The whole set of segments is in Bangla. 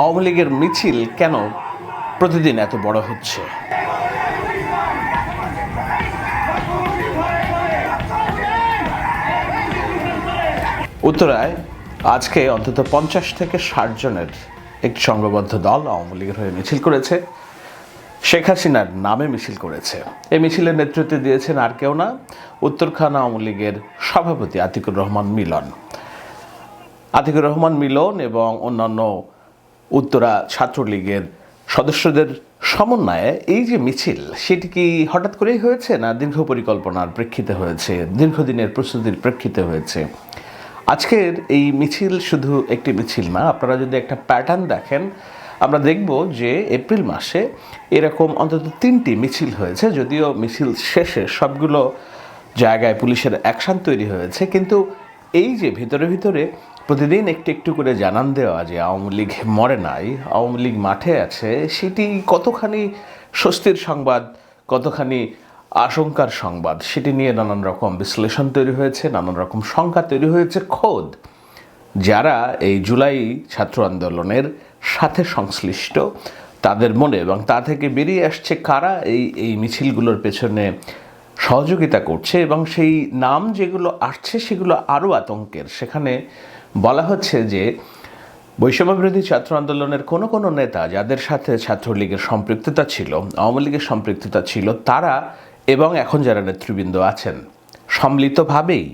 আওয়ামী লীগের মিছিল কেন প্রতিদিন এত বড় হচ্ছে? উত্তরায় আজকে অন্তত পঞ্চাশ থেকে ষাট জনের একটি সংঘবদ্ধ দল আওয়ামী লীগের হয়ে মিছিল করেছে। শেখ হাসিনার নামে মিছিল করেছে। এই মিছিলের নেতৃত্বে দিয়েছেন আর কেউ না, উত্তরখান আওয়ামী লীগের সভাপতি আতিকুর রহমান মিলন। আতিকুর রহমান মিলন এবং অন্যান্য উত্তরা ছাত্রলীগের সদস্যদের সমন্বয়ে এই যে মিছিল, সেটি কি হঠাৎ করেই হয়েছে না দীর্ঘ পরিকল্পনার প্রেক্ষিতে হয়েছে, দীর্ঘদিনের প্রস্তুতির প্রেক্ষিতে হয়েছে? আজকের এই মিছিল শুধু একটি মিছিল না, আপনারা যদি একটা প্যাটার্ন দেখেন, আমরা দেখব যে এপ্রিল মাসে এরকম অন্তত তিনটি মিছিল হয়েছে, যদিও মিছিল শেষে সবগুলো জায়গায় পুলিশের অ্যাকশন তৈরি হয়েছে, কিন্তু এই যে ভিতরে ভিতরে প্রতিদিন একটু একটু করে জানান দেওয়া যে আওয়ামী লীগ মরে নাই, আওয়ামী লীগ মাঠে আছে, সেটি কতখানি স্বস্তির সংবাদ, কতখানি আশঙ্কার সংবাদ, সেটি নিয়ে নানান রকম বিশ্লেষণ তৈরি হয়েছে, নানান রকম শঙ্কা তৈরি হয়েছে, খোদ যারা এই জুলাই ছাত্র আন্দোলনের সাথে সংশ্লিষ্ট, তাদের মনে এবং তা থেকে বেরিয়ে আসছে কারা এই এই মিছিলগুলোর পেছনে সহযোগিতা করছে এবং সেই নাম যেগুলো আসছে সেগুলো আরও আতঙ্কের। সেখানে বলা হচ্ছে যে, বৈষম্যবিরোধী ছাত্র আন্দোলনের কোনো কোনো নেতা যাদের সাথে ছাত্রলীগের সম্পৃক্ততা ছিল, আওয়ামী লীগের সম্পৃক্ততা ছিল, তারা এবং এখন যারা নেতৃবৃন্দ আছেন, সম্মিলিতভাবেই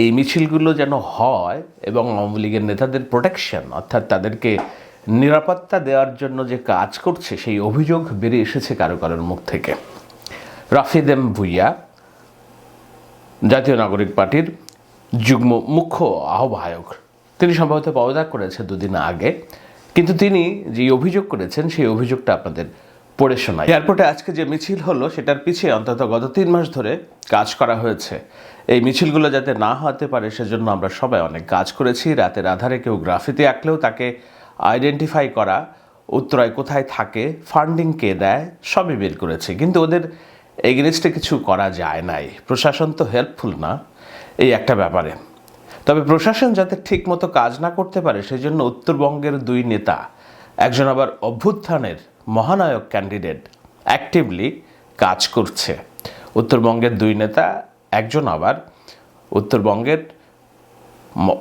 এই মিছিলগুলো যেন হয় এবং আওয়ামী লীগের নেতাদের প্রোটেকশন অর্থাৎ তাদেরকে নিরাপত্তা দেওয়ার জন্য যে কাজ করছে, সেই অভিযোগ বেরিয়ে এসেছে কারও কারোর মুখ থেকে। রাফিদ এম ভুইয়া জাতীয় নাগরিক পার্টির যুগ্ম মুখ্য আহ্বায়ক। তিনি সম্ভবত পদত্যাগ করেছে দুদিন আগে, কিন্তু তিনি যে অভিযোগ করেছেন, সেই অভিযোগটা আপনাদের পড়ে শোনায় এয়ারপোর্টে আজকে যে মিছিল হলো, সেটার পিছিয়ে অন্তত গত তিন মাস ধরে কাজ করা হয়েছে। এই মিছিলগুলো যাতে না হতে পারে, সেজন্য আমরা সবাই অনেক কাজ করেছি। রাতের আধারে কেউ গ্রাফিতে আঁকলেও তাকে আইডেন্টিফাই করা, উত্তরায় কোথায় থাকে, ফান্ডিং কে দেয়, সবই বের করেছে। কিন্তু ওদের এগেনিস্টে কিছু করা যায় নাই। প্রশাসন তো হেল্পফুল না, এই একটা ব্যাপারে। তবে প্রশাসন যাতে ঠিকমতো কাজ না করতে পারে সেই জন্য উত্তরবঙ্গের দুই নেতা, একজন আবার অভ্যুত্থানের মহানায়ক ক্যান্ডিডেট অ্যাক্টিভলি কাজ করছে। উত্তরবঙ্গের দুই নেতা, একজন আবার উত্তরবঙ্গের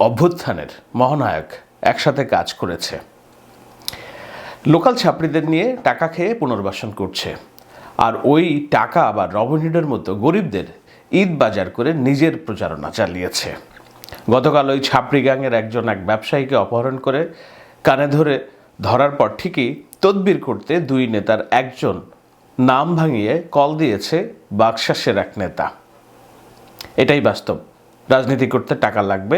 অভ্যুত্থানের মহানায়ক একসাথে কাজ করেছে। লোকাল ছাত্রীদের নিয়ে টাকা খেয়ে পুনর্বাসন করছে। আর ওই টাকা আবার রবিনহুডের মতো গরিবদের ঈদ বাজার করে নিজের প্রচারণা চালিয়েছে। গতকাল ওই ছাপড়ি একজন এক ব্যবসায়ীকে অপহরণ করে কানে ধরে ধরার পর ঠিকই তদবির করতে দুই নেতার একজন নাম ভাঙিয়ে কল দিয়েছে বাকশাসের এক নেতা। এটাই বাস্তব। রাজনীতি করতে টাকা লাগবে।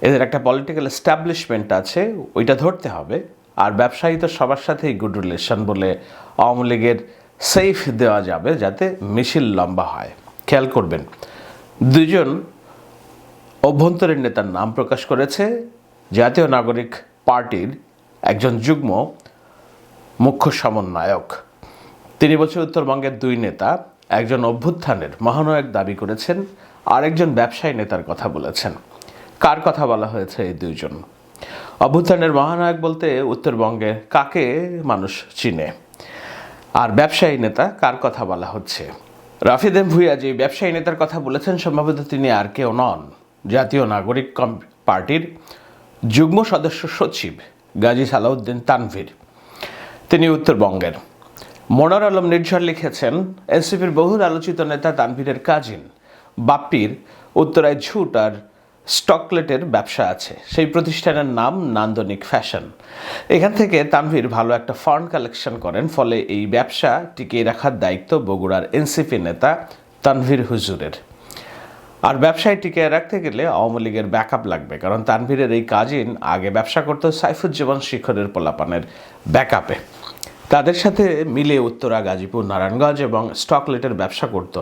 এদের একটা পলিটিক্যাল এস্টাবলিশমেন্ট আছে, ওইটা ধরতে হবে। আর ব্যবসায়ী তো সবার সাথেই গুড রিলেশন বলে আওয়ামী লীগের সেফ দেওয়া যাবে যাতে মিছিল লম্বা হয়। খেয়াল করবেন, দুজন অভ্যন্তরীণ নেতার নাম প্রকাশ করেছে। জাতীয় নাগরিক পার্টির একজন যুগ্ম মুখ্য সমন্বয়ক। তিনি বছর উত্তরবঙ্গের দুই নেতা একজন অভ্যুত্থানের মহানায়ক দাবি করেছেন আর একজন ব্যবসায়ী নেতার কথা বলেছেন। কার কথা বলা হয়েছে এই দুইজন? অভ্যুত্থানের মহানায়ক বলতে উত্তরবঙ্গে কাকে মানুষ চিনে? আর ব্যবসায়ী নেতা কার কথা বলা হচ্ছে? রাফিদ এম ভুইয়া যে ব্যবসায়ী নেতার কথা বলেছেন, সম্ভবত তিনি আর কেউ নন। জাতীয় নাগরিক পার্টির যুগ্ম সদস্য সচিব গাজী সালাউদ্দিন তানভীর। তিনি উত্তরবঙ্গের। মনোর আলম নির্ঝর লিখেছেন, এনসিপির বহুল আলোচিত নেতা তানভীরের কাজিন বাপ্পির উত্তরায় ঝুট আর স্টকলেটের ব্যবসা আছে। সেই প্রতিষ্ঠানের নাম নান্দনিক ফ্যাশন। এখান থেকে তানভীর ভালো একটা ফান্ড কালেকশন করেন, ফলে এই ব্যবসা টিকিয়ে রাখার দায়িত্ব বগুড়ার এনসিপি নেতা তানভীর হুজুরের। আর ব্যবসায় টিকিয়ে রাখতে গেলে আওয়ামী লীগের ব্যাকআপ লাগবে, কারণ তানভীরের এই কাজিন আগে ব্যবসা করতো সাইফুজ্জামান শিখরের পোলাপানের ব্যাকআপে। তাদের সাথে মিলে উত্তরা, গাজীপুর, নারায়ণগঞ্জ এবং স্টকলেটের ব্যবসা করত।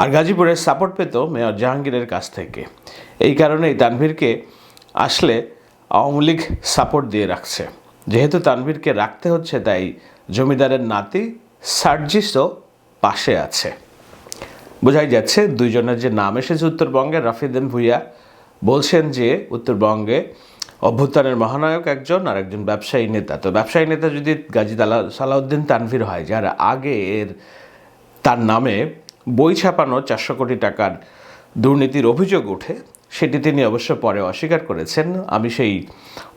আর গাজীপুরের সাপোর্ট পেত মেয়র জাহাঙ্গীরের কাছ থেকে। এই কারণেই তানভীরকে আসলে আওয়ামী লীগ সাপোর্ট দিয়ে রাখছে। যেহেতু তানভীরকে রাখতে হচ্ছে, তাই জমিদারের নাতি সার্জিসও পাশে আছে। বোঝাই যাচ্ছে, দুইজনের যে নাম এসেছে উত্তরবঙ্গের রাফিদিন ভুইয়া বলছেন যে উত্তরবঙ্গে অভ্যুত্থানের মহানায়ক একজন আর একজন ব্যবসায়ী নেতা। তো ব্যবসায়ী নেতা যদি গাজী তালা সালাউদ্দিন তানভীর হয়, যার আগে এর তার নামে বই ছাপানো চারশো কোটি টাকার দুর্নীতির অভিযোগ ওঠে সেটি তিনি অবশ্য পরে অস্বীকার করেছেন। আমি সেই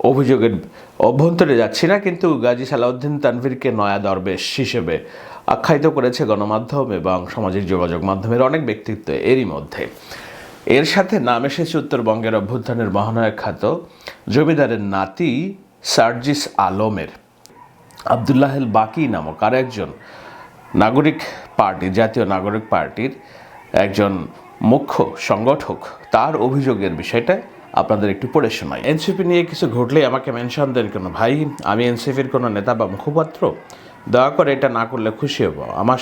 অভিযোগের অভ্যন্তরে যাচ্ছি না, কিন্তু গাজী সালাউদ্দিন তানভীরকে নয়া দরবেশ হিসেবে আখ্যায়িত করেছে গণমাধ্যম এবং সামাজিক যোগাযোগ মাধ্যমের অনেক ব্যক্তিত্ব এরই মধ্যে। এর সাথে নাম এসেছে উত্তরবঙ্গের অভ্যুত্থানের মহানায়ক খ্যাত জমিদারের নাতি সার্জিস আলমের। আবদুল্লাহেল বাকি নামক আর একজন নাগরিক পার্টি, জাতীয় নাগরিক পার্টির একজন মুখ্য সংগঠক তার অভিযোগের বিষয়টা আপনাদের একটু পড়ে শোনাই। এনসিপি নিয়ে কিছু ঘটলেই আমাকে মেনশন দেন কেন? ভাই, আমি এনসিপির কোনো নেতা বা মুখপাত্র? দয়া করে এটা না করলে খুশি হব। আমার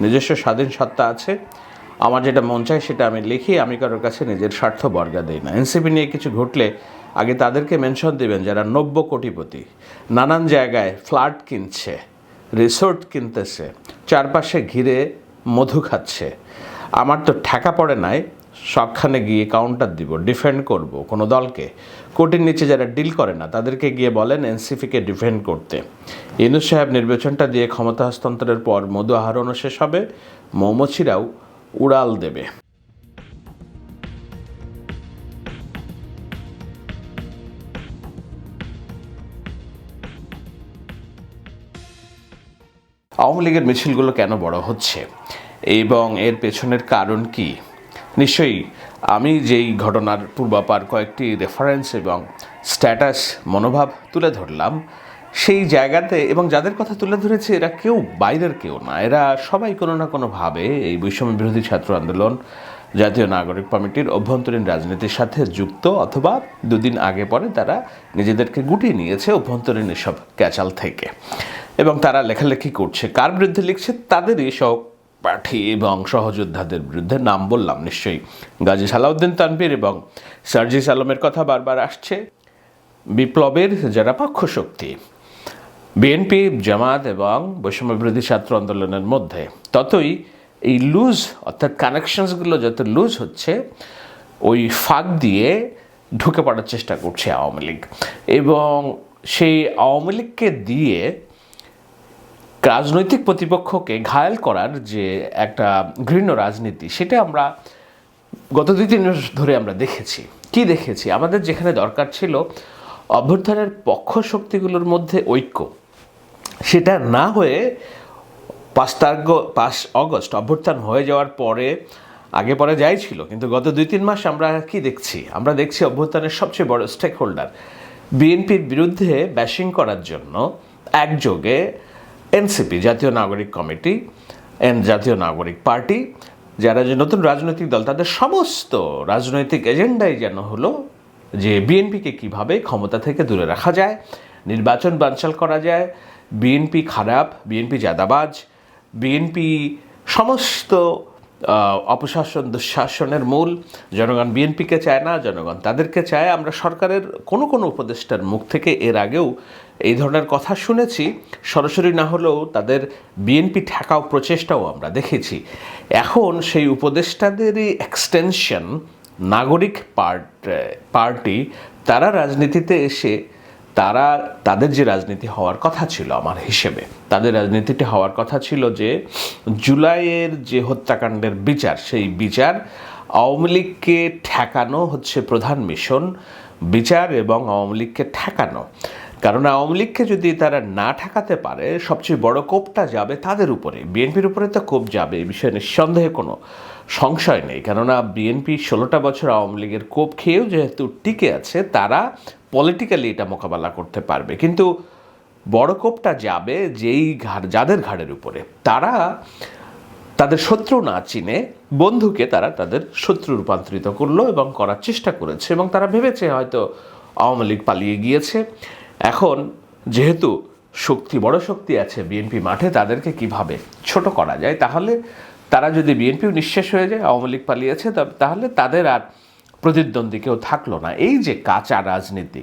নিজস্ব স্বাধীন সত্তা আছে। আমার যেটা মন চায় সেটা আমি লিখি, আমি কারোর কাছে নিজের স্বার্থ বর্গা দিই না। এনসিপি নিয়ে কিছু ঘটলে আগে তাদেরকে মেনশন দেবেন যারা নব্য কোটিপতি। নানান জায়গায় ফ্ল্যাট কিনছে রিসোর্ট কিনতেছে, চারপাশে ঘিরে মধু খাচ্ছে। আমার তো ঠেকা পড়ে নাই, সবখানে গিয়ে কাউন্টার দিব ডিফেন্ড করব কোনো দলকে। কোর্টের নিচে যারা ডিল করে না, তাদেরকে গিয়ে বলেন এনসিপিকে ডিফেন্ড করতে। ইনুস সাহেব নির্বাচনটা দিয়ে ক্ষমতা হস্তান্তরের পর মধু আহরণও শেষ হবে, মৌমাছিরাও উড়াল দেবে। আওয়ামী লীগের মিছিলগুলো কেন বড় হচ্ছে? এবং এর পেছনের কারণ কি? নিশ্চয়ই, আমি যেই ঘটনার পূর্বাপার কয়েকটি রেফারেন্স এবং স্ট্যাটাস মনোভাব তুলে ধরলাম, সেই জায়গাতে এবং যাদের কথা তুলে ধরেছে, এরা কেউ বাইরের কেউ না। এরা সবাই কোনো না কোনোভাবে এই বৈষম্য বিরোধী ছাত্র আন্দোলন, জাতীয় নাগরিক কমিটির অভ্যন্তরীণ রাজনীতির সাথে যুক্ত অথবা দুদিন আগে পরে তারা নিজেদেরকে গুটিয়ে নিয়েছে অভ্যন্তরীণ এসব ক্যাচাল থেকে। এবং তারা লেখালেখি করছে। কার বিরুদ্ধে লিখছে, তাদেরই সব পাঠী এবং সহযোদ্ধাদের বিরুদ্ধে নাম বললাম নিশ্চয়ই। গাজী সালাউদ্দিন তানভীর এবং সার্জিস আলমের কথা বারবার আসছে। বিপ্লবের যারা পক্ষ শক্তি বিএনপি, জামাত এবং বৈষম্য বিরোধী ছাত্র আন্দোলনের মধ্যে, ততই এই লুজ অর্থাৎ কানেকশনসগুলো যত লুজ হচ্ছে, ওই ফাঁক দিয়ে ঢুকে পড়ার চেষ্টা করছে আওয়ামী লীগ। এবং সেই আওয়ামী লীগকে দিয়ে রাজনৈতিক প্রতিপক্ষকে ঘায়াল করার যে একটা ঘৃণ্য রাজনীতি, সেটা আমরা গত দুই, তিন মাস ধরে আমরা দেখেছি। কি দেখেছি? আমাদের যেখানে দরকার ছিল অভ্যর্থনের পক্ষ শক্তিগুলোর মধ্যে ঐক্য। সেটা না হয়ে পাঁচ তারিখ পাঁচ অগস্ট অভ্যর্থন হয়ে যাওয়ার পরে, আগে পরে যাই ছিল, কিন্তু গত দুই, তিন মাস আমরা কি দেখছি? আমরা দেখছি অভ্যর্থনের সবচেয়ে বড় স্টেক হোল্ডার বিএনপির বিরুদ্ধে ব্যাশিং করার জন্য একযোগে এনসিপি, জাতীয় নাগরিক কমিটি এন জাতীয় নাগরিক পার্টি, যারা যে নতুন রাজনৈতিক দল, তাদের সমস্ত রাজনৈতিক এজেন্ডাই যেন হলো যে বিএনপিকে কীভাবে ক্ষমতা থেকে দূরে রাখা যায়, নির্বাচন বানচাল করা যায়, বিএনপি খারাপ, বিএনপি জাদাবাজ, বিএনপি সমস্ত অপশাসন দুঃশাসনের মূল, জনগণ বিএনপিকে চায় না, জনগণ তাদেরকে চায়, আমরা সরকারের কোনো কোনো উপদেষ্টার মুখ থেকে এর আগেও এই ধরনের কথা শুনেছি, সরাসরি না হলেও তাদের বিএনপি ঠেকাও প্রচেষ্টাও আমরা দেখেছি। এখন সেই উপদেষ্টাদেরই এক্সটেনশন নাগরিক পার্ট, পার্টি, তারা রাজনীতিতে এসে তারা, তাদের যে রাজনীতি হওয়ার কথা ছিল আমার হিসেবে, তাদের রাজনীতিটা হওয়ার কথা ছিল যে জুলাইয়ের যে হত্যাকাণ্ডের বিচার, সেই বিচার আওয়ামী লীগকে ঠেকানো হচ্ছে প্রধান মিশন, বিচার এবং আওয়ামী লীগকে ঠেকানো। কারণ আওয়ামী লীগকে যদি তারা না ঠেকাতে পারে, সবচেয়ে বড় কোপটা যাবে তাদের উপরে। বিএনপির উপরে তো কোপ যাবে এই বিষয়ে নিঃসন্দেহে কোনো সংশয় নেই। কেননা বিএনপি ষোলোটা বছর আওয়ামী লীগের কোপ খেয়েও যেহেতু টিকে আছে, তারা পলিটিক্যালি এটা মোকাবেলা করতে পারবে। কিন্তু বড় কোপটা যাবে যেই ঘাড়, যাদের ঘাড়ের উপরে। তারা তাদের শত্রু না চিনে বন্ধুকে তারা তাদের শত্রু রূপান্তরিত করল এবং করার চেষ্টা করেছে এবং তারা ভেবেছে হয়তো আওয়ামী লীগ পালিয়ে গিয়েছে। এখন যেহেতু শক্তি, বড় শক্তি আছে বিএনপি মাঠে, তাদেরকে কীভাবে ছোট করা যায়? তাহলে তারা যদি বিএনপিও নিঃশেষ হয়ে যায়, আওয়ামী লীগ পালিয়েছে তাহলে তাদের আর প্রতিদ্বন্দ্বী কেউ থাকল না। এই যে কাঁচা রাজনীতি,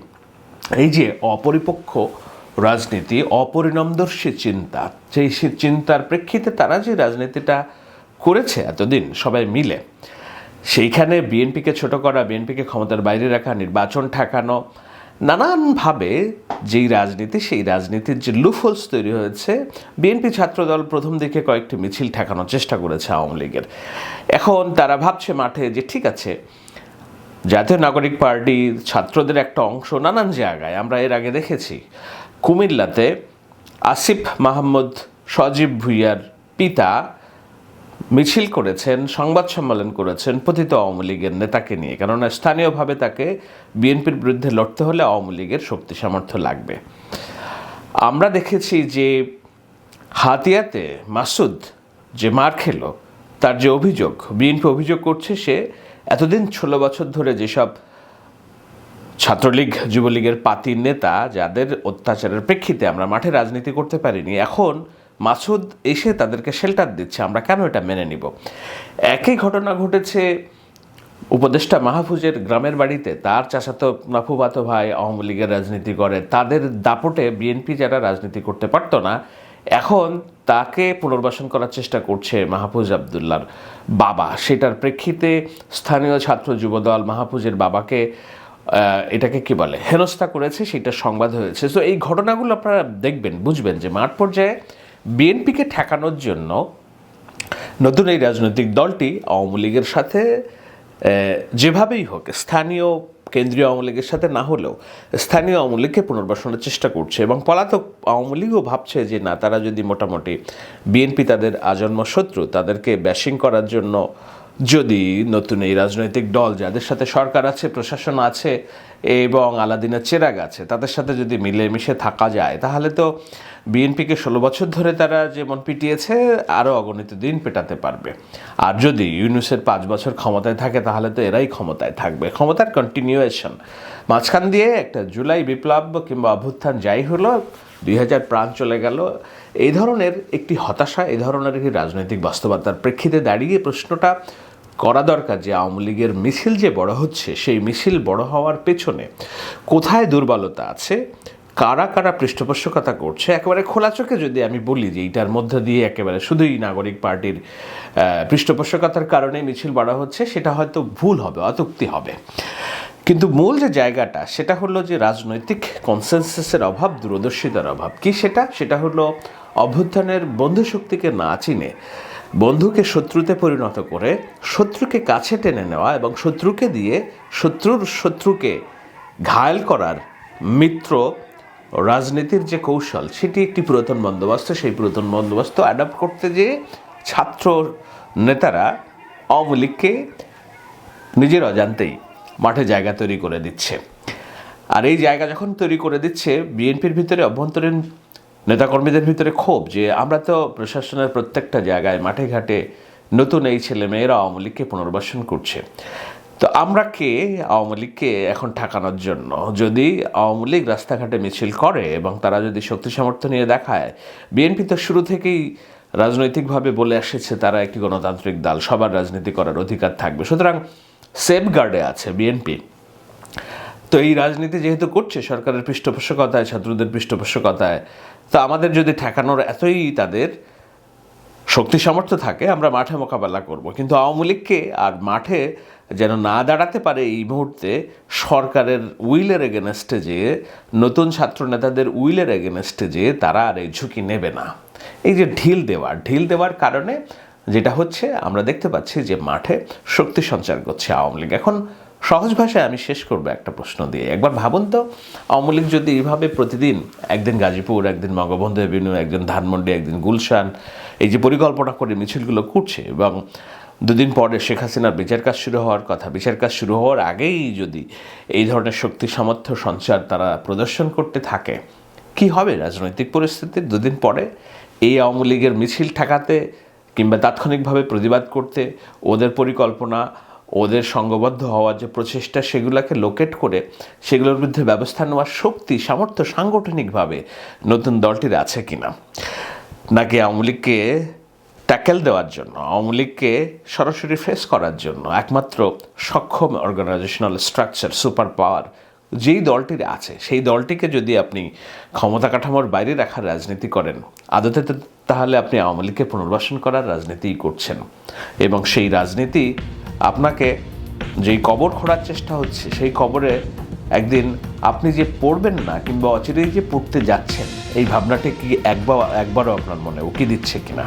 এই যে অপরিপক্ষ রাজনীতি, অপরিণামদর্শী চিন্তা, সেই চিন্তার প্রেক্ষিতে তারা যে রাজনীতিটা করেছে এতদিন, সবাই মিলে, সেইখানে বিএনপিকে ছোট করা বিএনপিকে ক্ষমতার বাইরে রাখা, নির্বাচন ঠেকানো নানানভাবে যেই রাজনীতি, সেই রাজনীতির যে লুফলস তৈরি হয়েছে বিএনপি ছাত্রদল প্রথম দিকে কয়েকটি মিছিল ঠেকানোর চেষ্টা করেছে আওয়ামী লীগের। এখন তারা ভাবছে মাঠে যে ঠিক আছে, জাতীয় নাগরিক পার্টি ছাত্রদের একটা অংশ নানান জায়গায়, আমরা এর আগে দেখেছি। কুমিল্লাতে আসিফ মাহমুদ, সজীব ভুইয়ার পিতা মিছিল করেছেন, সংবাদ সম্মেলন করেছেন পতিত আওয়ামী লীগের নেতাকে নিয়ে। কেননা স্থানীয়ভাবে তাকে বিএনপির বিরুদ্ধে লড়তে হলে আওয়ামী লীগের শক্তি সামর্থ্য লাগবে। আমরা দেখেছি যে হাতিয়াতে মাসুদ যে মার খেলো, তার যে অভিযোগ, বিএনপি অভিযোগ করছে সে এতদিন ষোলো বছর ধরে যেসব ছাত্রলীগ, যুবলীগের পাতির নেতা, যাদের অত্যাচারের প্রেক্ষিতে আমরা মাঠে রাজনীতি করতে পারিনি, এখন মাসুদ এসে তাদেরকে শেল্টার দিচ্ছে, আমরা কেন এটা মেনে নিব? একই ঘটনা ঘটেছে উপদেষ্টা মাহফুজের গ্রামের বাড়িতে। তার চাচাতো নাফুবাতো ভাই আওয়ামী লীগের রাজনীতি করে। তাদের দাপটে বিএনপি যারা রাজনীতি করতে পারতো না, এখন তাকে পুনর্বাসন করার চেষ্টা করছে মাহফুজ আবদুল্লার বাবা। সেটার প্রেক্ষিতে স্থানীয় ছাত্র যুবদল মাহফুজের বাবাকে এটাকে কি বলে, হেনস্থা করেছে, সেটা সংবাদ হয়েছে। তো এই ঘটনাগুলো আপনারা দেখবেন, বুঝবেন যে মাঠ পর্যায়ে বিএনপিকে ঠেকানোর জন্য নতুন এই রাজনৈতিক দলটি আওয়ামী লীগের সাথে যেভাবেই হোক, স্থানীয়, কেন্দ্রীয় আওয়ামী লীগের সাথে না হলেও স্থানীয় আওয়ামী লীগকে পুনর্বাসনের চেষ্টা করছে এবং পলাতক আওয়ামী লীগও ভাবছে যে না, তারা যদি মোটামুটি বিএনপি তাদের আজন্ম শত্রু, তাদেরকে ব্যাশিং করার জন্য যদি নতুন এই রাজনৈতিক দল যাদের সাথে সরকার আছে, প্রশাসন আছে এবং আলাদিনের চেরাগ আছে, তাদের সাথে যদি মিলেমিশে থাকা যায়, তাহলে তো বিএনপিকে ষোলো বছর ধরে তারা যেমন পিটিয়েছে, আরও অগণিত দিন পেটাতে পারবে। আর যদি ইউনুসের পাঁচ বছর ক্ষমতায় থাকে, তাহলে তো এরাই ক্ষমতায় থাকবে। ক্ষমতার কন্টিনিউয়েশন মাঝখান দিয়ে একটা জুলাই বিপ্লব কিংবা অভ্যুত্থান যাই হলো দুই হাজার প্রাণ চলে গেল। এই ধরনের একটি হতাশা, এই ধরনের একটি রাজনৈতিক বাস্তবতার প্রেক্ষিতে দাঁড়িয়ে প্রশ্নটা করা দরকার যে আওয়ামী লীগের মিছিল যে বড় হচ্ছে, সেই মিছিল বড় হওয়ার পেছনে কোথায় দুর্বলতা আছে, কারা কারা পৃষ্ঠপোষকতা করছে, একেবারে খোলা চোখে যদি আমি বলি যে এইটার মধ্যে দিয়ে একেবারে শুধুই নাগরিক পার্টির পৃষ্ঠপোষকতার কারণে মিছিল বড় হচ্ছে, সেটা হয়তো ভুল হবে, অতুক্তি হবে। কিন্তু মূল যে জায়গাটা, সেটা হলো যে রাজনৈতিক কনসেনসাসের অভাব, দূরদর্শিতার অভাব। কি সেটা? সেটা হলো অভ্যুত্থানের বন্ধু শক্তিকে না চিনে, বন্ধুকে শত্রুতে পরিণত করে, শত্রুকে কাছে টেনে নেওয়া এবং শত্রুকে দিয়ে শত্রুর শত্রুকে ঘায়েল করার মিত্র রাজনীতির যে কৌশল, সেটি একটি পুরাতন বন্দোবস্ত। সেই পুরাতন বন্দোবস্ত অ্যাডাপ্ট করতে যেয়ে ছাত্র নেতারা আওয়ামী লীগকে নিজের অজান্তেই মাঠে জায়গা তৈরি করে দিচ্ছে। আর এই জায়গা যখন তৈরি করে দিচ্ছে, বিএনপির ভিতরে অভ্যন্তরীণ নেতাকর্মীদের ভিতরে ক্ষোভ যে আমরা তো প্রশাসনের প্রত্যেকটা জায়গায় মাঠে ঘাটে নতুন এই ছেলে মেয়েরা আওয়ামী লীগকে পুনর্বাসন করছে। তো আমরা কে আওয়ামী লীগকে এখন ঠেকানোর জন্য? যদি আওয়ামী লীগ রাস্তাঘাটে মিছিল করে এবং তারা যদি শক্তি সামর্থ্য নিয়ে দেখায়, বিএনপি তো শুরু থেকেই রাজনৈতিকভাবে বলে এসেছে তারা একটি গণতান্ত্রিক দল, সবার রাজনীতি করার অধিকার থাকবে। সুতরাং সেফ গার্ডে আছে বিএনপি। তো এই রাজনীতি যেহেতু করছে সরকারের পৃষ্ঠপোষকতায় ছাত্রদের পৃষ্ঠপোষকতায়, তো আমাদের যদি ঠেকানোর এতই তাদের শক্তি সামর্থ্য থাকে, আমরা মাঠে মোকাবেলা করব। কিন্তু আওয়ামী লীগকে আর মাঠে যেন না দাঁড়াতে পারে এই মুহূর্তে সরকারের উইলের এগেনস্টে যে নতুন ছাত্র নেতাদের উইলের এগেনস্টে যে তারা আর এই ঝুঁকি নেবে না। এই যে ঢিল দেওয়া ঢিল দেওয়ার কারণে যেটা হচ্ছে, আমরা দেখতে পাচ্ছি যে মাঠে শক্তি সঞ্চার করছে আওয়ামী লীগ। এখন সহজ ভাষায় আমি শেষ করব একটা প্রশ্ন দিয়ে। একবার ভাবুন তো, আওয়ামী লীগ যদি এইভাবে প্রতিদিন একদিন গাজীপুর, একদিন বঙ্গবন্ধু এভিনিউ একদিন ধানমন্ডি, একদিন গুলশান, এই যে পরিকল্পনা করে মিছিলগুলো করছে এবং দুদিন পরে শেখ হাসিনার বিচার কাজ শুরু হওয়ার কথা, বিচার কাজ শুরু হওয়ার আগেই যদি এই ধরনের শক্তি সামর্থ্য সঞ্চার তারা প্রদর্শন করতে থাকে, কি হবে রাজনৈতিক পরিস্থিতির দুদিন পরে এই আওয়ামী লীগের মিছিল ঠেকাতে কিংবা তাৎক্ষণিকভাবে প্রতিবাদ করতে ওদের পরিকল্পনা, ওদের সঙ্গবদ্ধ হওয়ার যে প্রচেষ্টা, সেগুলোকে লোকেট করে সেগুলোর বিরুদ্ধে ব্যবস্থা নেওয়ার শক্তি, সামর্থ্য সাংগঠনিকভাবে নতুন দলটির আছে কিনা। নাকি আওয়ামী লীগকে ট্যাকেল দেওয়ার জন্য, আওয়ামী লীগকে সরাসরি ফেস করার জন্য একমাত্র সক্ষম অর্গানাইজেশনাল স্ট্রাকচার সুপার পাওয়ার যেই দলটির আছে, সেই দলটিকে যদি আপনি ক্ষমতা কাঠামোর বাইরে রাখার রাজনীতি করেন, আদতে তাহলে আপনি আওয়ামী লীগকে পুনর্বাসন করার রাজনীতিই করছেন। এবং সেই রাজনীতি আপনাকে যেই কবর খোঁড়ার চেষ্টা হচ্ছে, সেই কবরে একদিন আপনি যে পড়বেন না কিংবা অচিরেই যে পড়তে যাচ্ছেন, এই ভাবনাটি কি একবার, একবারও আপনার মনে উকি দিচ্ছে কিনা?